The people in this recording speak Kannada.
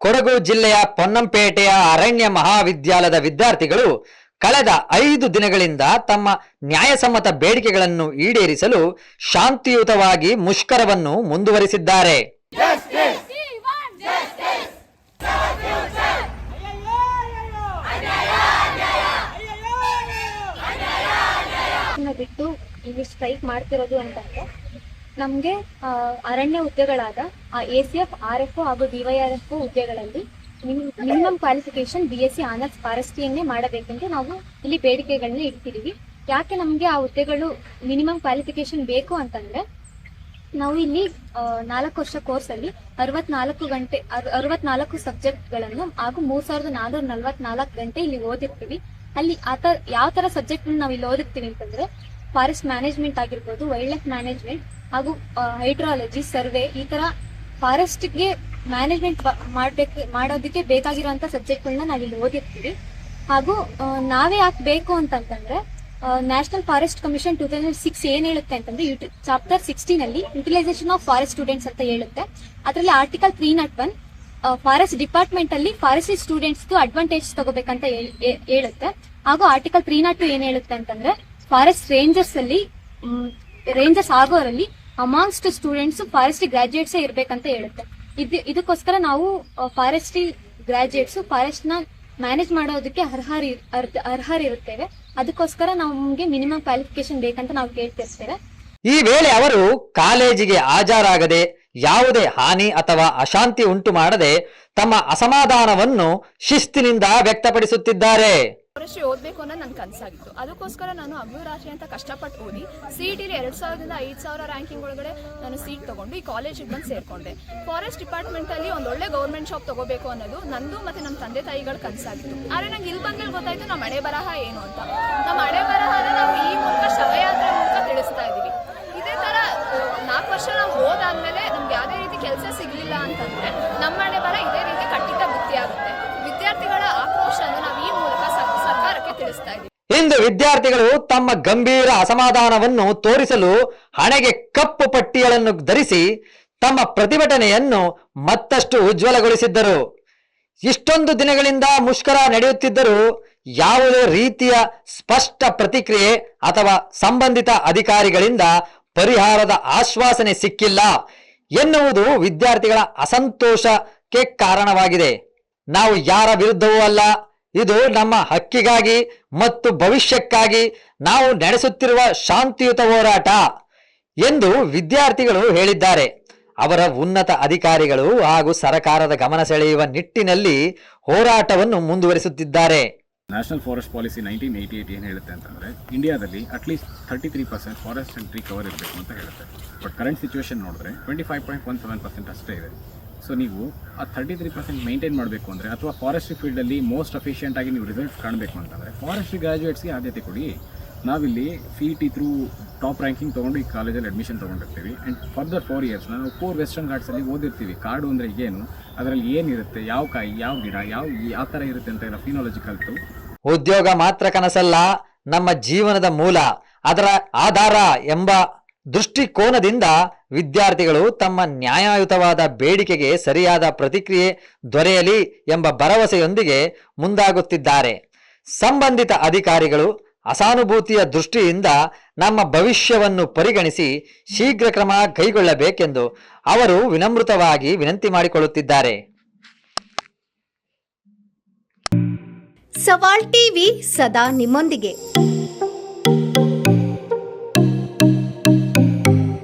ಕೊಡಗು ಜಿಲ್ಲೆಯ ಪೊನ್ನಂಪೇಟೆಯ ಅರಣ್ಯ ಮಹಾವಿದ್ಯಾಲಯದ ವಿದ್ಯಾರ್ಥಿಗಳು ಕಳೆದ ಐದು ದಿನಗಳಿಂದ ತಮ್ಮ ನ್ಯಾಯಸಮ್ಮತ ಬೇಡಿಕೆಗಳನ್ನು ಈಡೇರಿಸಲು ಶಾಂತಿಯುತವಾಗಿ ಮುಷ್ಕರವನ್ನು ಮುಂದುವರಿಸಿದ್ದಾರೆ. ಬಿಟ್ಟು ಇಲ್ಲಿ ಸ್ಟ್ರೈಕ್ ಮಾಡ್ತಿರೋದು ಅಂತಂದ್ರೆ ನಮ್ಗೆ ಅರಣ್ಯ ಹುದ್ದೆಗಳಾದ A C F, R F ಹಾಗೂ ಡಿವೈಆರ್ F ಹುದ್ದೆಗಳಲ್ಲಿ minimum qualification B S C honours ಫಾರೆಸ್ಟ್ರಿಯನ್ನೇ ಮಾಡಬೇಕೆಂದು ನಾವು ಇಲ್ಲಿ ಬೇಡಿಕೆಗಳನ್ನ ಇಡ್ತಿದೀವಿ. ಯಾಕೆ ನಮ್ಗೆ ಆ ಹುದ್ದೆಗಳು ಮಿನಿಮಮ್ ಕ್ವಾಲಿಫಿಕೇಶನ್ ಬೇಕು ಅಂತಂದ್ರೆ, ನಾವು ಇಲ್ಲಿ ನಾಲ್ಕು ವರ್ಷ ಕೋರ್ಸ್ ಅಲ್ಲಿ ಅರವತ್ನಾಲ್ಕು ಗಂಟೆ, ಅರ್- ಅರವತ್ನಾಲ್ಕು ಸಬ್ಜೆಕ್ಟ್ಗಳನ್ನು ಹಾಗೂ ಮೂರ್ ಸಾವಿರದ ನಾನೂರ ನಲ್ವತ್ನಾಲ್ಕು ಗಂಟೆ ಇಲ್ಲಿ ಓದಿರ್ತೀವಿ. ಅಲ್ಲಿ ಆತ ಯಾವ ತರ ಸಬ್ಜೆಕ್ಟ್ ನಾವು ಇಲ್ಲಿ ಓದಿರ್ತೀವಿ ಅಂತಂದ್ರೆ ಫಾರೆಸ್ಟ್ ಮ್ಯಾನೇಜ್ಮೆಂಟ್ ಆಗಿರ್ಬೋದು ವೈಲ್ಡ್ ಲೈಫ್ ಮ್ಯಾನೇಜ್ಮೆಂಟ್ ಹಾಗೂ ಹೈಡ್ರಾಲಜಿ, ಸರ್ವೆ ಈ ತರ ಫಾರೆಸ್ಟ್ಗೆ ಮ್ಯಾನೇಜ್ಮೆಂಟ್ ಮಾಡ್ಬೇಕು, ಮಾಡೋದಕ್ಕೆ ಬೇಕಾಗಿರುವಂತ ಸಬ್ಜೆಕ್ಟ್ಗಳನ್ನ ನಾವಿಲ್ಲಿ ಓದಿರ್ತೀವಿ. ಹಾಗೂ ನಾವೇ ಯಾಕೆ ಬೇಕು ಅಂತಂದ್ರೆ national forest commission two thousand six ಏನ್ ಹೇಳುತ್ತೆ ಅಂತಂದ್ರೆ ಚಾಪ್ಟರ್ ಸಿಕ್ಸ್ಟೀನ್ ಅಲ್ಲಿ ಯುಟಿಲೈಸೇಷನ್ ಆಫ್ ಫಾರೆಸ್ಟ್ ಸ್ಟೂಡೆಂಟ್ಸ್ ಅಂತ ಹೇಳುತ್ತೆ. ಅದರಲ್ಲಿ article three not one forest department ಅಲ್ಲಿ ಫಾರೆಸ್ಟ್ ಸ್ಟೂಡೆಂಟ್ಸ್ ಅಡ್ವಾಂಟೇಜ್ ತಗೋಬೇಕಂತ ಹೇಳ್- ಹೇಳುತ್ತೆ. ಹಾಗೂ ಆರ್ಟಿಕಲ್ ತ್ರೀ ನಾಟ್ ಟು ಏನ್ ಹೇಳುತ್ತೆ ಅಂತಂದ್ರೆ ಫಾರೆಸ್ಟ್ ರೇಂಜರ್ಸ್ ಅಲ್ಲಿ ರೇಂಜರ್ಸ್ ಆಗೋರಲ್ಲಿ ಅಮಾಂಗ್ಸ್ಟ್ ಸ್ಟೂಡೆಂಟ್ಸ್ ಫಾರೆಸ್ಟ್ ಗ್ರಾಜುಯೇಟ್ಸ್ ಇರ್ಬೇಕಂತ ಹೇಳುತ್ತೆ. ಇದು, ಇದಕ್ಕೋಸ್ಕರ ನಾವು ಫಾರೆಸ್ಟ್ ಗ್ರಾಜುಯೇಟ್ಸ್ ಫಾರೆಸ್ಟ್ನ ಮ್ಯಾನೇಜ್ ಮಾಡೋದಕ್ಕೆ ಅರ್ಹ ಅರ್ಹರಿರುತ್ತೇವೆ. ಅದಕ್ಕೋಸ್ಕರ ನಮ್ಗೆ ಮಿನಿಮಮ್ ಕ್ವಾಲಿಫಿಕೇಶನ್ ಬೇಕಂತ ನಾವು ಕೇಳ್ತಿರ್ತೇವೆ. ಈ ವೇಳೆ ಅವರು ಕಾಲೇಜಿಗೆ ಹಾಜರಾಗದೆ ಯಾವುದೇ ಹಾನಿ ಅಥವಾ ಅಶಾಂತಿ ಉಂಟು ಮಾಡದೆ ತಮ್ಮ ಅಸಮಾಧಾನವನ್ನು ಶಿಸ್ತಿನಿಂದ ವ್ಯಕ್ತಪಡಿಸುತ್ತಿದ್ದಾರೆ. ಫಾರೆಸ್ಟ್ರಿ ಓದಬೇಕು ಅನ್ನೋದು ನನ್ನ ಕನಸಾಗಿತ್ತು. ಅದಕ್ಕೋಸ್ಕರ ನಾನು ಅಭಿವರಾಶಿ ಅಂತ ಕಷ್ಟಪಟ್ಟು ಓದಿ ಸಿ ಇ ಟಿಲಿ ಎರಡು ಸಾವಿರದಿಂದ ಐದು ಸಾವಿರ ರ್ಯಾಂಕಿಂಗ್ ಒಳಗಡೆ ನಾನು ಸೀಟ್ ತೊಗೊಂಡು ಈ ಕಾಲೇಜಿಗೆ ಬಂದು ಸೇರಿಕೊಂಡೆ. ಫಾರೆಸ್ಟ್ ಡಿಪಾರ್ಟ್ಮೆಂಟ್ ಅಲ್ಲಿ ಒಂದು ಒಳ್ಳೆ ಗೌರ್ಮೆಂಟ್ ಶಾಪ್ ತಗೋಬೇಕು ಅನ್ನೋದು ನಂದು ಮತ್ತೆ ನಮ್ಮ ತಂದೆ ತಾಯಿಗಳ ಕನಸಾಗಿತ್ತು. ಆದರೆ ನಂಗೆ ಇಲ್ಲಿ ಬಂದ್ಮೇಲೆ ಗೊತ್ತಾಯ್ತು ನಮ್ಮ ಹಣೆ ಬರಹ ಏನು ಅಂತ. ನಮ್ಮ ಹಣೆ ಬರಹ ನಾವು ಈ ಮೂಲಕ ಶವಯಾತ್ರೆ ಮೂಲಕ ತಿಳಿಸ್ತಾ ಇದ್ದೀವಿ. ಇದೇ ತರ ನಾಲ್ಕು ವರ್ಷ ನಾವು ಓದಾದ್ಮೇಲೆ ನಮ್ಗೆ ಯಾವುದೇ ರೀತಿ ಕೆಲಸ ಸಿಗ್ಲಿಲ್ಲ ಅಂತಂದ್ರೆ ನಮ್ಮ ಹಣೆ ಬರ ಇದೇ ರೀತಿ ಕಟ್ಟಿಟ್ಟ ಬುತ್ತಿಯಾಗುತ್ತೆ ವಿದ್ಯಾರ್ಥಿಗಳ ಆಕ್ರೋಶವನ್ನು ನಾವು ಈ ಮೂಲಕ ಸರ್- ಸರ್ಕಾರಕ್ಕೆ ಇಂದು ವಿದ್ಯಾರ್ಥಿಗಳು ತಮ್ಮ ಗಂಭೀರ ಅಸಮಾಧಾನವನ್ನು ತೋರಿಸಲು ಹಣೆಗೆ ಕಪ್ಪು ಪಟ್ಟಿಗಳನ್ನು ಧರಿಸಿ ತಮ್ಮ ಪ್ರತಿಭಟನೆಯನ್ನು ಮತ್ತಷ್ಟು ಉಜ್ವಲಗೊಳಿಸಿದ್ದರು. ಇಷ್ಟೊಂದು ದಿನಗಳಿಂದ ಮುಷ್ಕರ ನಡೆಯುತ್ತಿದ್ದರೂ ಯಾವುದೇ ರೀತಿಯ ಸ್ಪಷ್ಟ ಪ್ರತಿಕ್ರಿಯೆ ಅಥವಾ ಸಂಬಂಧಿತ ಅಧಿಕಾರಿಗಳಿಂದ ಪರಿಹಾರದ ಆಶ್ವಾಸನೆ ಸಿಕ್ಕಿಲ್ಲ ಎನ್ನುವುದು ವಿದ್ಯಾರ್ಥಿಗಳ ಅಸಂತೋಷಕ್ಕೆ ಕಾರಣವಾಗಿದೆ. ನಾವು ಯಾರ ವಿರುದ್ಧವೂ ಅಲ್ಲ. ಇದು ನಮ್ಮ ಹಕ್ಕಿಗಾಗಿ ಮತ್ತು ಭವಿಷ್ಯಕ್ಕಾಗಿ ನಾವು ನಡೆಸುತ್ತಿರುವ ಶಾಂತಿಯುತ ಹೋರಾಟ ಎಂದು ವಿದ್ಯಾರ್ಥಿಗಳು ಹೇಳಿದ್ದಾರೆ. ಅವರ ಉನ್ನತ ಅಧಿಕಾರಿಗಳು ಹಾಗೂ ಸರಕಾರದ ಗಮನ ಸೆಳೆಯುವ ನಿಟ್ಟಿನಲ್ಲಿ ಹೋರಾಟವನ್ನು ಮುಂದುವರಿಸುತ್ತಿದ್ದಾರೆ. National forest policy nineteen eighty eight ಏನು ಹೇಳುತ್ತೆ ಅಂತಂದರೆ ಇಂಡಿಯಾದಲ್ಲಿ at least thirty three percent forest and tree cover ಇರಬೇಕು ಅಂತ ಹೇಳುತ್ತೆ. ಬಟ್ ಕರೆಂಟ್ ಸಿಚುವೇಶನ್ ನೋಡಿದ್ರೆ twenty five point one seven percent ಅಷ್ಟೇ ಇದೆ. ಸೊ ನೀವು ಆ ತರ್ಟಿ ತ್ರೀ ಪರ್ಸೆಂಟ್ ಮೈಂಟೈನ್ ಮಾಡಬೇಕು ಅಂದರೆ ಅಥವಾ ಫಾರೆಸ್ಟ್ರಿ ಫೀಲ್ಡಲ್ಲಿ ಮೋಸ್ಟ್ ಅಫಿಷಿಯೆಂಟ್ ಆಗಿ ನೀವು ರಿಸಲ್ಟ್ ಕಾಣಬೇಕು ಅಂತಂದರೆ ಫಾರೆಸ್ಟ್ರಿ ಗ್ರಾಜುಯೇಟ್ಸ್ಗೆ ಆದ್ಯತೆ ಕೊಡಿ. ನಾವಿಲ್ಲಿ ಫೀಟ್ ಟಿ ಥ್ರೂ ಟಾಪ್ ರ್ಯಾಂಕಿಂಗ್ ತೊಗೊಂಡು ಈ ಕಾಲೇಜಲ್ಲಿ ಅಡ್ಮಿಷನ್ ತೊಗೊಂಡಿರ್ತೀವಿ. ಆ್ಯಂಡ್ ಫರ್ದರ್ ಫೋರ್ ಇಯರ್ಸ್ ನಾವು ಫೋರ್ ವೆಸ್ಟರ್ನ್ ಘಾಟ್ಸಲ್ಲಿ ಓದಿರ್ತೀವಿ. ಕಾಡು ಅಂದರೆ ಏನು, ಅದರಲ್ಲಿ ಏನಿರುತ್ತೆ, ಯಾವ ಕಾಯಿ, ಯಾವ ಗಿಡ, ಯಾವ ಯಾವ ಥರ ಇರುತ್ತೆ ಅಂತ ಎಲ್ಲ ಫಿನಾಲಜಿ ಕಲಿತು ಉದ್ಯೋಗ ಮಾತ್ರ ಕನಸಲ್ಲ, ನಮ್ಮ ಜೀವನದ ಮೂಲ, ಅದರ ಆಧಾರ ಎಂಬ ದೃಷ್ಟಿಕೋನದಿಂದ ವಿದ್ಯಾರ್ಥಿಗಳು ತಮ್ಮ ನ್ಯಾಯಯುತವಾದ ಬೇಡಿಕೆಗೆ ಸರಿಯಾದ ಪ್ರತಿಕ್ರಿಯೆ ದೊರೆಯಲಿ ಎಂಬ ಭರವಸೆಯೊಂದಿಗೆ ಮುಂದಾಗುತ್ತಿದ್ದಾರೆ. ಸಂಬಂಧಿತ ಅಧಿಕಾರಿಗಳು ಅಸಾನುಭೂತಿಯ ದೃಷ್ಟಿಯಿಂದ ನಮ್ಮ ಭವಿಷ್ಯವನ್ನು ಪರಿಗಣಿಸಿ ಶೀಘ್ರ ಕ್ರಮ ಕೈಗೊಳ್ಳಬೇಕೆಂದು ಅವರು ವಿನಮ್ರತವಾಗಿ ವಿನಂತಿ ಮಾಡಿಕೊಳ್ಳುತ್ತಿದ್ದಾರೆ. ಸವಾಲ್ ಟಿವಿ ಸದಾ ನಿಮ್ಮೊಂದಿಗೆ.